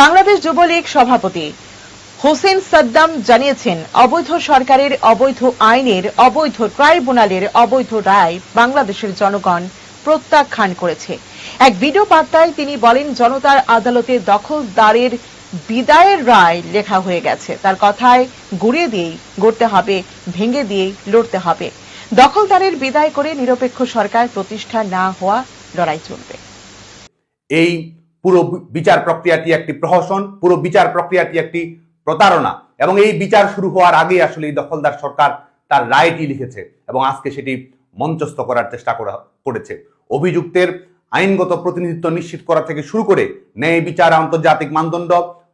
বাংলাদেশ যুবলীগ সভাপতি। হোসেন সাদ্দাম জানিয়েছেন, অবৈধ সরকারের অবৈধ আইনের অবৈধ ট্রাইব্যুনালের অবৈধ রায় বাংলাদেশের জনগণ প্রত্যাখ্যান করেছে। এক ভিডিও বার্তায় তিনি বলেন, জনতার আদালতে দখলদারের বিদায়ের রায় লেখা হয়ে গেছে। তার কথায় গুড়িয়ে দিয়েই গড়তে হবে, ভেঙে দিয়েই লড়তে হবে। দখলদারের বিদায় করে নিরপেক্ষ সরকার প্রতিষ্ঠা না হওয়া লড়াই চলবে। এই পুরো বিচার প্রক্রিয়াটি একটি প্রহসন, পুরো বিচার প্রক্রিয়াটি একটি প্রতারণা। এবং এই বিচার শুরু হওয়ার আগেই আসলে এই দখলদার সরকার তার রায়টি লিখেছে এবং আজকে সেটি মঞ্চস্থ করার চেষ্টা করা করেছে। অভিযুক্তের আইনগত প্রতিনিধিত্ব নিশ্চিত করা থেকে শুরু করে ন্যায় বিচার, আন্তর্জাতিক মানদণ্ড,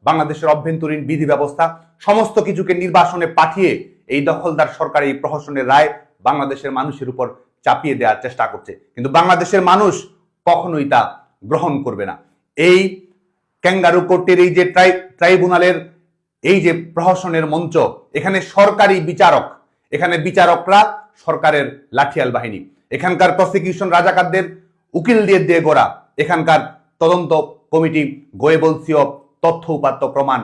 বাংলাদেশের অভ্যন্তরীণ বিধি ব্যবস্থা, সমস্ত কিছুকে নির্বাসনে পাঠিয়ে এই দখলদার সরকার এই প্রহসনের রায় বাংলাদেশের মানুষের উপর চাপিয়ে দেওয়ার চেষ্টা করছে। কিন্তু বাংলাদেশের মানুষ কখনোই তা গ্রহণ করবে না। এই ক্যাঙ্গারু কোর্টের এই যে ট্রাই, ট্রাইব্যুনালের এই যে প্রহসনের মঞ্চ, এখানে সরকারি বিচারক, এখানে বিচারকরা সরকারের লাঠিয়াল বাহিনী। এখানকার প্রসিকিউশন রাজাকারদের উকিল দিয়ে দিয়ে গোড়া, এখানকার তদন্ত কমিটি গোয়েবলসীয় তথ্য উপাত্ত প্রমাণ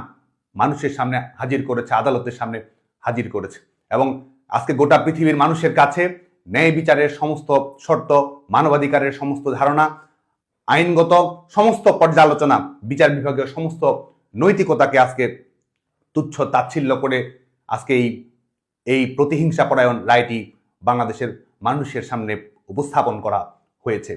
মানুষের সামনে হাজির করেছে, আদালতের সামনে হাজির করেছে। এবং আজকে গোটা পৃথিবীর মানুষের কাছে ন্যায় বিচারের সমস্ত শর্ত, মানবাধিকারের সমস্ত ধারণা আইনগত সমস্ত পর্যালোচনা, বিচার বিভাগের সমস্ত নৈতিকতাকে আজকে তুচ্ছ তাচ্ছিল্য করে আজকে এই এই প্রতিহিংসাপরায়ণ রায়টি বাংলাদেশের মানুষের সামনে উপস্থাপন করা হয়েছে।